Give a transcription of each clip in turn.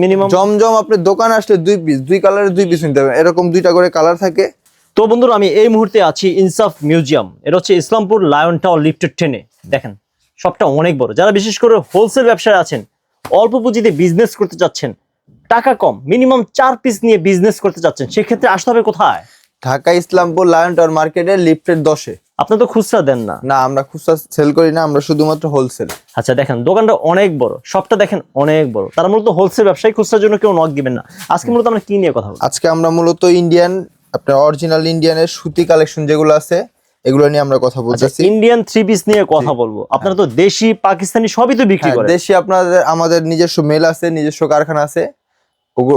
Minimum জমজম আপনি দোকান আসলে দুই পিস দুই কালারের দুই পিস নিতে পারবেন এরকম দুইটা করে কালার থাকে। তো বন্ধুরা আমি এই মুহূর্তে আছি ইনসাফ মিউজিয়াম এটা হচ্ছে ইসলামপুর লায়ন টাওয়ার লিফটেড ট্রেনে দেখেন সবটা অনেক বড়। যারা বিশেষ করে হোলসেল ব্যবসায় আছেন অল্প পুঁজিতে বিজনেস করতে চাচ্ছেন টাকা কম মিনিমাম চার পিস নিয়ে বিজনেস করতে চাচ্ছেন সেক্ষেত্রে আসতে হবে কোথায়? ঢাকা ইসলামপুর লায়ন টাওয়ার মার্কেটে লিফটের দশে। আপনি তো খুচরা দেন না। না আমরা খুচরা সেল করি না আমরা শুধুমাত্র হোলসেল আচ্ছা দেখেন দোকানটা অনেক বড় সবটা দেখেন অনেক বড়। তারা মূলত হোলসেল ব্যবসায়ী খুচরার জন্য কেউ নক দিবেন না। আজকে মূলত আমরা কি নিয়ে কথা বলব? আজকে আমরা মূলত ইন্ডিয়ান আপনার অরিজিনাল ইন্ডিয়ানের সুতি কালেকশন যেগুলো আছে এগুলো নিয়ে আমরা কথা বলতেছি। ইন্ডিয়ান থ্রি পিস নিয়ে কথা বলব। আপনারা তো দেশি পাকিস্তানি সবই তো বিক্রি হ্যাঁ, করেন। দেশি আপনাদের আমাদের নিজস্ব মেল আছে নিজস্ব কারখানা আছে।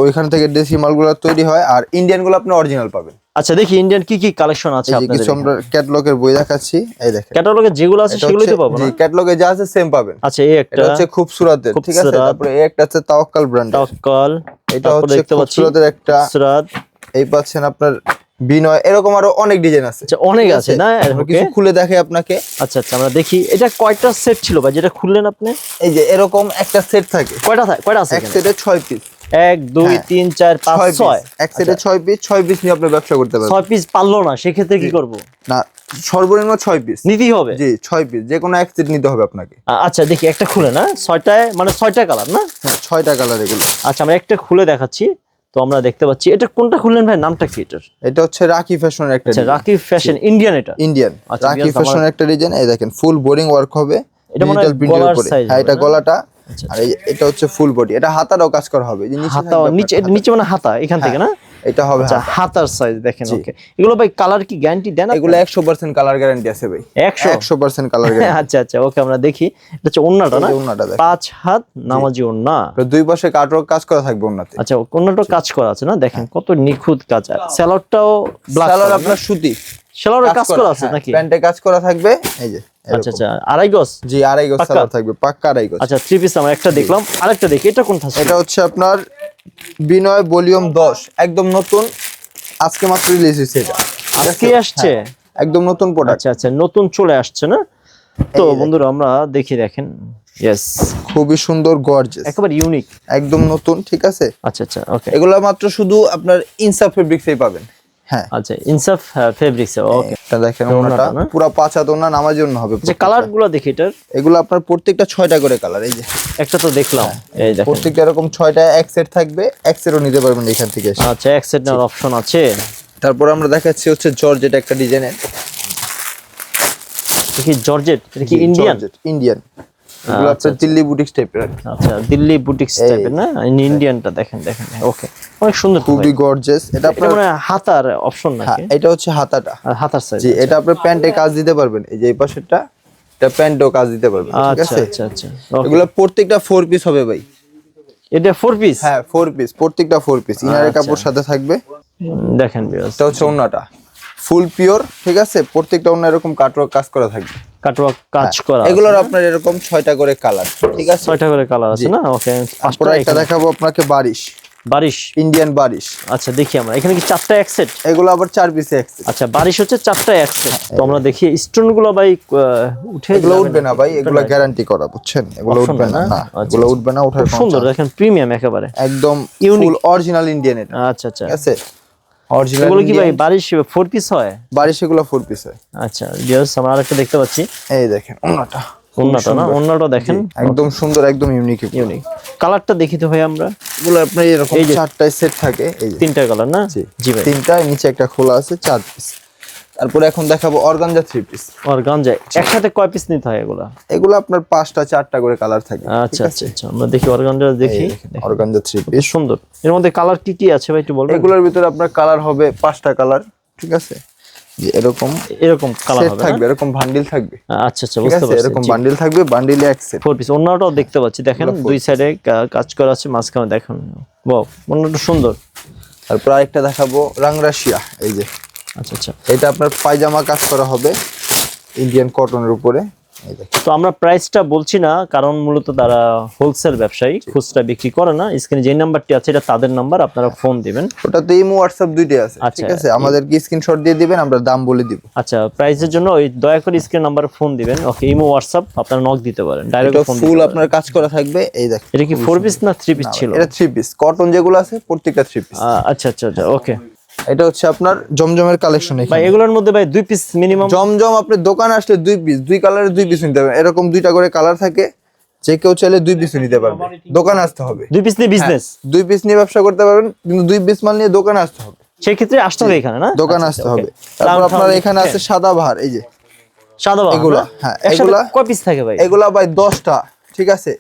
ওইখান থেকে দেশি মালগুলো তৈরি হয় আর ইন্ডিয়ানগুলো আপনি অরিজিনাল পাবেন। আচ্ছা দেখি ইন্ডিয়ান কি কি কালেকশন আছে আপনাদের কিছু আমরা ক্যাটালগের বই দেখাচ্ছি এই দেখেন। ক্যাটালগে যেগুলো আছে সেগুলোই তো পাবো না? জি ক্যাটালগে যা আছে সেম পাবেন। আচ্ছা এই একটা এটা হচ্ছে খুবসুরাতের ঠিক আছে। তারপরে এই একটা হচ্ছে তাওয়াক্কাল ব্র্যান্ড টককল এটা হচ্ছে দেখতে পাচ্ছি খুবসুরাতের একটা সুরাত এই পাচ্ছেন আপনার বিনয় এরকম আরও অনেক ডিজাইন আছে। আচ্ছা অনেক আছে না? কিছু খুলে দেখে আপনাকে। আচ্ছা আচ্ছা আমরা দেখি। এটা কয়টা সেট ছিল ভাই? যেটা খুললেন আপনি? এই যে এরকম একটা সেট থাকে। কয়টা থাকে কয়টা আছে এক? সেটে ছয় পিস এক দুই হ্যাঁ। তিন চার পাঁচ ছয় এক সেটে ছয় পিস ছয় পিস নিয়ে আপনি ব্যবসা করতে পারবেন। ছয় পিস পারল না সেক্ষেত্রে কি করব? না সর্বনিম্ন ছয় পিস নিতেই হবে? জি ছয় পিস যে কোনো এক সেট নিতে হবে আপনাকে। আচ্ছা দেখি একটা খুলে না? ছয়টায় মানে ছয়টা কালার না? হ্যাঁ ছয়টা কালার এগুলো। আচ্ছা আমরা একটা খুলে দেখাচ্ছি। তো আমরা দেখতে পাচ্ছি এটা কোনটা খুললেন ভাই? নামটা কি এটার? এটা হচ্ছে রাকি ফ্যাশনের একটা আচ্ছা রাকিব ফ্যাশন ইন্ডিয়ান এটা? ইন্ডিয়ান আচ্ছা, রাকি ফ্যাশনের একটা ডিজাইন এই দেখেন ফুল বোরিং ওয়ার্ক হবে। এটা ডিজিটাল প্রিন্টের উপরে। হ্যাঁ এটা গলাটা আচ্ছা, আর এটা হচ্ছে ফুল বডি এটা হাতারও কাজ করা হবে হাতা নিচে নিচে মানে হাতা এখান থেকে না? এটা হবে আচ্ছা হাতার সাইজ দেখেন ওকে। এগুলো ভাই কালার কি গ্যারান্টি দেন? এগুলো একশো পার্সেন্ট কালার গ্যারান্টি আছে ভাই। একশো? একশো পার্সেন্ট কালার গ্যারান্টি আচ্ছা আচ্ছা ওকে আমরা দেখি। এটা হচ্ছে ওন্নাটা না? দেখ পাঁচ হাত নামাজি ওন্না। দুই পাশে কাটওয়ার্ক কাজ করা থাকবে ওনাতে আচ্ছা ওন্নাটা কাজ করা আছে না? দেখেন কত নিখুঁত কাজ। স্যালাডটাও ব্ল্যাক সালোয়ার আপনার সুতি। স্যালাডে কাজ করা আছে নাকি? প্যান্টে কাজ করা থাকবে এই যে আচ্ছা আচ্ছা আড়াই গজ? জি আড়াই গজ? সালোয়ার থাকবে পাক্কা আড়াই গজ। আচ্ছা থ্রি পিস আমরা একটা দেখলাম আরেকটা দেখি এটা কোনটা? এটা হচ্ছে আপনার বিনয় ভলিউম দশ একদম নতুন আজকে মাত্র রিলিজ হয়েছে এটা। আজকে আসছে? হ্যাঁ, একদম নতুন প্রোডাক্ট আচ্ছা আচ্ছা নতুন চলে আসছে না? তো বন্ধুরা আমরা দেখি দেখেন। ইয়েস খুবই সুন্দর গর্জেস একেবারে ইউনিক একদম নতুন ঠিক আছে? আচ্ছা আচ্ছা ওকে এগুলো মাত্র শুধু আপনার ইনসাফ ফেব্রিক্সেই পাবেন। হ্যাঁ। আচ্ছা ইনসাফ ফেব্রিক্স ওকে এটা দেখেন এটা ওনাটা ওনাটা না? পুরো পাঁচা দোনা নামার জন্য হবে আচ্ছা কালারগুলো দেখি এটার। এগুলো আপনার প্রত্যেকটা ছয়টা করে কালার এই যে। একটা তো দেখলাম এই দেখেন। প্রত্যেকটা এরকম ছয়টা এক সেট থাকবে এক সেটও নিতে পারবেন এখান থেকে আচ্ছা এক সেট নেওয়ার অপশন আছে? তারপর আমরা দেখাচ্ছি হচ্ছে জর্জেট একটা ডিজাইনের। দেখি জর্জেট? এটা কি ইন্ডিয়ান ইন্ডিয়ান এগুলো আচ্ছা, দিল্লি বুটিক্স টাইপের আচ্ছা দিল্লি বুটিক্স টাইপের না? ইন্ডিয়ানটা দেখেন দেখেন ওকে অনেক সুন্দর খুবই এটা আপনার মানে হাতার অপশন হ্যাঁ নাকি? এটা হচ্ছে হাতাটা। হাতার সাইজ জি এটা প্যান্টে কাজ দিতে পারবেন। এই যে এই পাশেরটা এটা প্যান্টেও কাজ দিতে পারবেন ঠিক আচ্ছা আছে? আচ্ছা আচ্ছা এগুলো প্রত্যেকটা ফোর পিস হবে ভাই। এটা ফোর পিস হ্যাঁ ফোর পিস প্রত্যেকটা ফোর পিস ইনারের আচ্ছা। কাপড় সাথে থাকবে। দেখেন এটা হচ্ছে ওন্নাটা। ফুল পিওর ঠিক আছে? প্রত্যেকটা অন্য এরকম কাটওয়ার্ক কাজ করা থাকবে। কাটওয়ার্ক কাজ করা হ্যাঁ, এগুলোর আপনার এরকম ছয়টা করে কালার ঠিক আছে? ছয়টা করে কালার আছে না? ওকে তারপরে একটা দেখাবো আপনাকে বারিশ। বারিশ? ইন্ডিয়ান বারিশ। আচ্ছা দেখি আমরা। এখানে কি চারটা এক সেট এগুলো আবার চার পিসে এক set। আচ্ছা বারিশ হচ্ছে চারটা এক সেট তো আমরা দেখি স্টোনগুলো ভাই উঠে এগুলো উঠবে না ভাই এগুলো গ্যারান্টি করা বুঝছেন? এগুলো উঠবে না না? আচ্ছা, এগুলো উঠবে না ওঠার সুন্দর দেখেন প্রিমিয়াম একেবারে। একদম. ফুল অরিজিনাল ইন্ডিয়ান এটা। আচ্ছা আচ্ছা। ঠিক আছে? অরিজিনাল এগুলো কি ভাই বারিশ ফোর পিস হয়? বারিশ এগুলো ফোর পিস হয়। আচ্ছা আমরা আরেকটা দেখতে পাচ্ছি। এই দেখেন ওনাটা অন্যটা না? দেখেন। একদম সুন্দর একদম ইউনিক ইউনিক কালারটা দেখি তো ভাই আমরা। এগুলো আপনার এরকম সেট থাকে এই তিনটা কালার না? জি। ভাই। তিনটা নিচে একটা খোলা আছে চার পিস তারপরে এখন দেখাবো অর্গানজা থ্রি পিস আর গাঞ্জা একসাথে কয় পিস নিতে হয় এগুলা? এগুলো আপনার পাঁচটা চারটা করে কালার থাকে। আচ্ছা আচ্ছা আচ্ছা আমরা দেখি অর্গানজা দেখি। অর্গানজা থ্রি পিস সুন্দর। এর মধ্যে কালার কি কি আছে ভাই একটু বলবেন? এগুলোর ভিতরে আপনার কালার হবে পাঁচটা কালার ঠিক আছে? যে এরকম এরকম কালার হবে থাকবে এরকম বান্ডিল থাকবে। আচ্ছা আচ্ছা বুঝতে পারছি। এরকম বান্ডিল থাকবে বান্ডিলে এক সেট ফোর পিস অন্যটাও দেখতে পাচ্ছি। দেখেন দুই সাইডে কাজ করা আছে মাঝখানে দেখেন। বাহ অন্যটা সুন্দর। তারপর আরেকটা দেখাবো রাংরাশিয়া এই যে। আচ্ছা আচ্ছা। এটা আপনার পায়জামা কাজ করা হবে ইন্ডিয়ান কটনের উপরে। তো আমরা প্রাইসটা বলছি না কারণ মূলত তারা হোলসেল ব্যবসায়ী খুচরা বিক্রি করে না। স্ক্রিনে যে নাম্বারটি আছে এটা তাদের নাম্বার আপনারা ফোন দিবেন। ওটাতে ইমো হোয়াটসঅ্যাপ দুইটাই আছে আচ্ছা। ঠিক আছে? আমাদেরকে স্ক্রিনশট দিয়ে দিবেন আমরা দাম বলে দিব। আচ্ছা প্রাইসের জন্য ওই দয়া করে স্ক্রিন নাম্বারে ফোন দিবেন। ওকে ইমো হোয়াটসঅ্যাপ আপনারা নক দিতে পারেন। ডাইরেক্ট ফোন ফুল আপনার কাজ করা থাকবে এই দেখেন। এটা কি ফোর পিস না থ্রি পিস ছিল? এটা থ্রি পিস কটন যেগুলো আছে প্রত্যেকটা থ্রি পিস আচ্ছা আচ্ছা আচ্ছা ওকে এটা হচ্ছে আপনার জমজমের কালেকশন ভাই এগুলোর মধ্যে ভাই দুই পিস মিনিমাম জমজম আপনি দোকানে আসলে দুই পিস দুই কালারের দুই পিস নিতে পারবেন। এরকম দুইটা করে কালার থাকে যে কেউ চাইলে দুই পিস নিতে পারবে। দোকানে আসতে হবে। দুই পিস নিয়ে বিজনেস দুই পিস নিয়ে ব্যবসা করতে পারবেন কিন্তু দুই পিস মাল নিয়ে দোকানে আসতে হবে। সেই ক্ষেত্রে আসতে হবে এখানে না? দোকানে আচ্ছা, আসতে হবে। তারপর আপনার এখানে আছে সাদা ভার এই যে। সাদা বাহার এগুলা, হ্যাঁ, এগুলা- কয় পিস থাকে ভাই? এগুলা ভাই দশটা ঠিক আছে?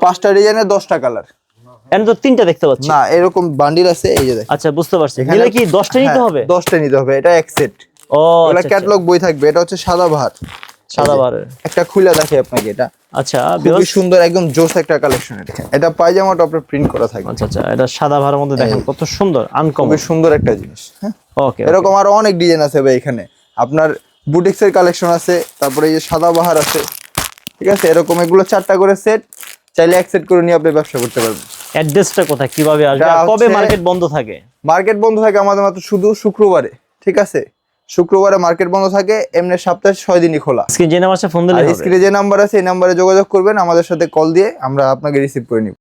পাঁচটা ডিজাইনের দশটা কালার এখানে তো তিনটা দেখতে পাচ্ছি। না এরকম বান্ডিল আছে এই যে আচ্ছা বুঝতে পারছি। নিলে কি দশটা নিতে হ্যাঁ, হবে? দশটা নিতে হবে এটা এক সেট ও এগুলা আচ্ছা, আচ্ছা। ক্যাটালগ বই থাকবে এটা হচ্ছে সাদা বাহার সাদা বাহারের একটা খুলে দেখে আপনাকে এটা। আচ্ছা খুবই সুন্দর একদম জোস একটা কালেকশন এটা। এটা পায়জামাটা আপনার প্রিন্ট করা থাকবে। আচ্ছা আচ্ছা এটা সাদা বাহারের মধ্যে দেখেন কত সুন্দর আনকমন খুবই সুন্দর একটা জিনিস হ্যাঁ? ওকে এরকম আরও অনেক ডিজাইন আছে ভাই এখানে। আপনার বুটিক্স এর কালেকশন আছে তারপরে এই যে সাদা বাহার আছে। ঠিক আছে এরকম এগুলো চারটা করে সেট চাইলে এক সেট করে নিয়ে আপনি ব্যবসা করতে পারবেন। অ্যাড্রেসটা কোথায়? কীভাবে আসবে? কবে মার্কেট বন্ধ থাকে? মার্কেট বন্ধ থাকে আমাদের মাত্র শুধু শুক্রবারে ঠিক আছে? শুক্রবারে মার্কেট বন্ধ থাকে এমনি সপ্তাহে ছয় দিনই খোলা। স্ক্রিন যে নাম্বার আছে ফোন দিলে স্ক্রিনে যে নাম্বার আছে এই নাম্বারে যোগাযোগ করবেন আমাদের সাথে কল দিয়ে আমরা আপনাকে রিসিভ করে নিব।